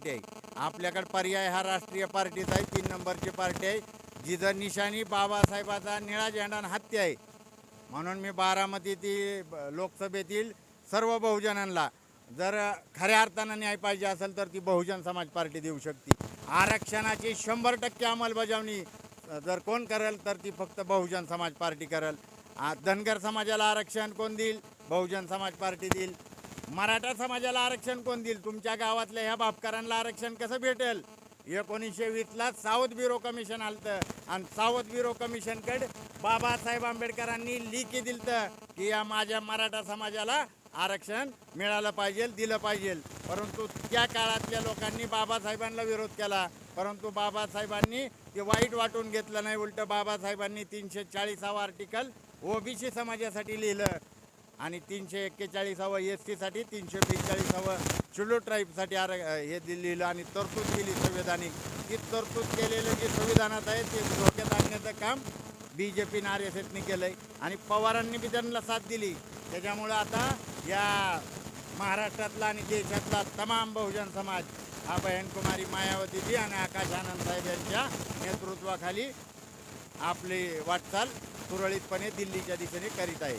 Party आहे. आपल्याकडे पर्याय हा राष्ट्रीय पार्टीचा आहे तीन नंबरची पार्टी आहे. जिथं निशाणी बाबासाहेबाचा निळा झेंडा हत्ती आहे. म्हणून मी बारामतीतील ब- लोकसभेतील सर्व बहुजनांना जर खऱ्या अर्थानं न्याय पाहिजे असेल तर ती बहुजन समाज पार्टी देऊ शकते. आरक्षणाची शंभर टक्के अंमलबजावणी जर कोण करेल तर ती फक्त बहुजन समाज पार्टी करेल. धनगर समाजाला आरक्षण कोण देईल? बहुजन समाज पार्टी देईल. मराठा समाजाला आरक्षण कोण देईल? तुमच्या गावातल्या ह्या बापकरांना आरक्षण कसं भेटेल? एकोणीसशे वीसला साऊथ ब्युरो कमिशन आलतं. आणि साऊथ ब्युरो कमिशनकडे बाबासाहेब आंबेडकरांनी लिखी दिलतं की या माझ्या मराठा समाजाला आरक्षण मिळालं पाहिजे दिलं पाहिजे. परंतु त्या काळातल्या लोकांनी बाबासाहेबांना विरोध केला. परंतु बाबासाहेबांनी ते वाईट वाटून घेतलं नाही. उलटं बाबासाहेबांनी तीनशे चाळीसावं आर्टिकल ओबीसी समाजासाठी लिहिलं. आणि तीनशे एक्केचाळीसावं एस टीसाठी तीनशे बेचाळीसावं चिलो ट्राईबसाठी आर हे दिलेलं आणि तरतूद केली संविधानिक ती तरतूद केलेलं जे संविधानात आहे ते धोक्यात आणण्याचं काम बी जे पीनं आर एस एसनी केलं आहे आणि पवारांनी बी त्यांना साथ दिली. त्याच्यामुळं आता या महाराष्ट्रातला आणि देशातला तमाम बहुजन समाज हा बहनकुमारी मायावतीजी आणि आकाश आनंद साहेब यांच्या नेतृत्वाखाली आपली वाटचाल सुरळीतपणे दिल्लीच्या दिशेने करीत आहे.